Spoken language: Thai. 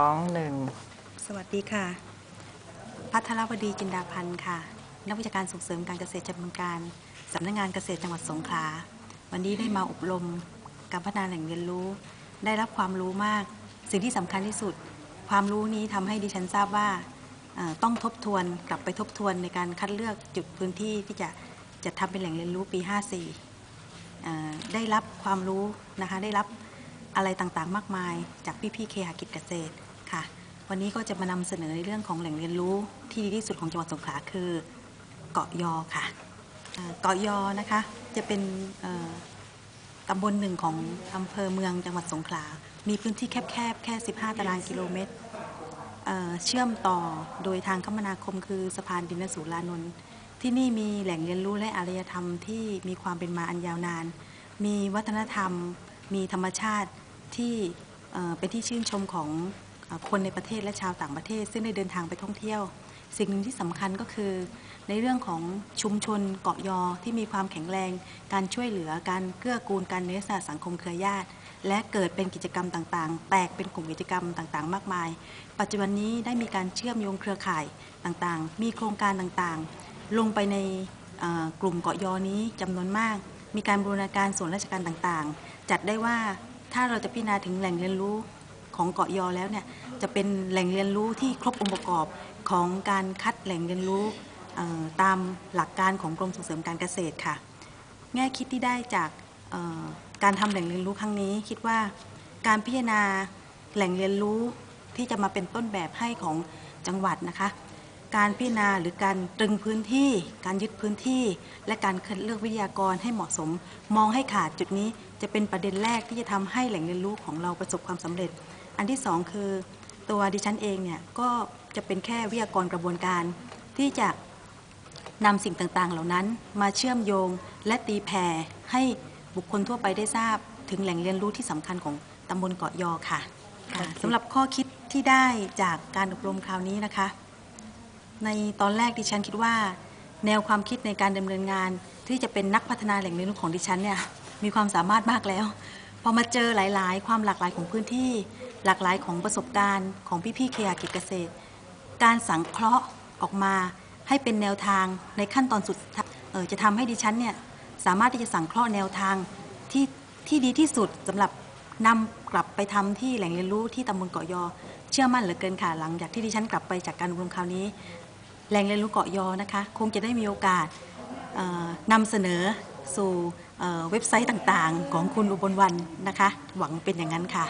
สองหนึ่งสวัสดีค่ะ พัทรวดีจินดาพันธ์ค่ะ นักวิชาการส่งเสริมการเกษตรจำนวนการสำนักงานเกษตรจังหวัดสงขลา วันนี้ได้มาอบรมการพัฒนาแหล่งเรียนรู้ ได้รับความรู้มาก สิ่งที่สำคัญที่สุด ความรู้นี้ทำให้ดิฉันทราบว่าต้องทบทวนกลับไปทบทวนในการคัดเลือกจุดพื้นที่ที่จะจะทำเป็นแหล่งเรียนรู้ปี 54เอ่ได้รับความรู้นะคะได้รับ อะไรต่างๆ มากมาย จากพี่ๆเคหกิจเกษตรค่ะ วันนี้ก็จะมานำเสนอในเรื่องของแหล่งเรียนรู้ที่ดีที่สุดของจังหวัดสงขลาคือเกาะยอค่ะเอ่อเกาะยอนะคะจะเป็นเอ่อตำบลหนึ่งของอำเภอเมืองจังหวัดสงขลา มีพื้นที่แคบๆแค่ 15 ตารางกิโลเมตรเอ่อเชื่อมต่อโดยทางคมนาคมคือสะพานดินสูลานนท์ที่นี่มีแหล่งเรียนรู้และอารยธรรมที่มีความเป็นมาอันยาวนาน มีวัฒนธรรม มีธรรมชาติ ที่เป็นที่ชื่นชมของคนในประเทศและชาวต่างประเทศ ซึ่งได้เดินทางไปท่องเที่ยว สิ่งหนึ่งที่สำคัญก็คือ ในเรื่องของชุมชนเกาะยอที่มีความแข็งแรง การช่วยเหลือการเกื้อกูลกันในลักษณะสังคมเครือญาติ และเกิดเป็นกิจกรรมต่างๆ แตกเป็นกลุ่มกิจกรรมต่างๆ มากมาย ปัจจุบันนี้ได้มีการเชื่อมโยงเครือข่ายต่างๆ มีโครงการต่างๆ ลงไปในกลุ่มเกาะยอนี้จำนวนมาก มีการบูรณาการส่วนราชการต่างๆ จัดได้ว่า ถ้าเราจะพิจารณาถึงแหล่งเรียนรู้ของเกาะยอแล้วเนี่ยจะเป็นแหล่งเรียนรู้ที่ครบองค์ประกอบของการคัดแหล่งเรียนรู้ตามหลักการของกรมส่งเสริมการเกษตรค่ะ แง่คิดที่ได้จากการทำแหล่งเรียนรู้ครั้งนี้ คิดว่าการพิจารณาแหล่งเรียนรู้ที่จะมาเป็นต้นแบบให้ของจังหวัดนะคะ การพิจารณาหรือการตรึงพื้นที่ การยึดพื้นที่ และการคัดเลือกวิทยากรให้เหมาะสม มองให้ขาดจุดนี้จะเป็นประเด็นแรกที่จะทำให้แหล่งเรียนรู้ของเราประสบความสำเร็จ อันที่สองคือ ตัวดิฉันเองเนี่ยก็จะเป็นแค่วิทยากรกระบวนการ ที่จะนำสิ่งต่างๆ เหล่านั้น มาเชื่อมโยง และตีแผ่ให้บุคคลทั่วไปได้ทราบ ถึงแหล่งเรียนรู้ที่สำคัญของตำบลเกาะยอค่ะค่ะสำหรับข้อคิดที่ได้จากการอบรมคราวนี้นะคะ ในตอนแรกดิฉันคิดว่า แนวความคิดในการดำเนินงาน ที่จะเป็นนักพัฒนาแหล่งเรียนรู้ของดิฉันเนี่ยมีความสามารถมากแล้ว พอมาเจอหลาย ๆ ความหลากหลายของพื้นที่ หลากหลายของประสบการณ์ของพี่ๆเคหกิจเกษตร การสังเคราะห์ออกมาให้เป็นแนวทางในขั้นตอนสุดเออจะทำให้ดิฉันเนี่ยสามารถที่จะสังเคราะห์แนวทางที่ที่ดีที่สุดสำหรับนำกลับไปทำที่แหล่งเรียนรู้ที่ตำบลเกาะยอ เชื่อมั่นเหลือเกินค่ะหลังจากที่ดิฉันกลับไปจากการอบรมคราวนี้ แหล่งเรียนรู้เกาะยอนะคะ คงจะได้มีโอกาสนำเสนอสู่เอ่อเว็บไซต์ต่างๆ ของคุณอุบลวันนะคะ หวังเป็นอย่างนั้นค่ะ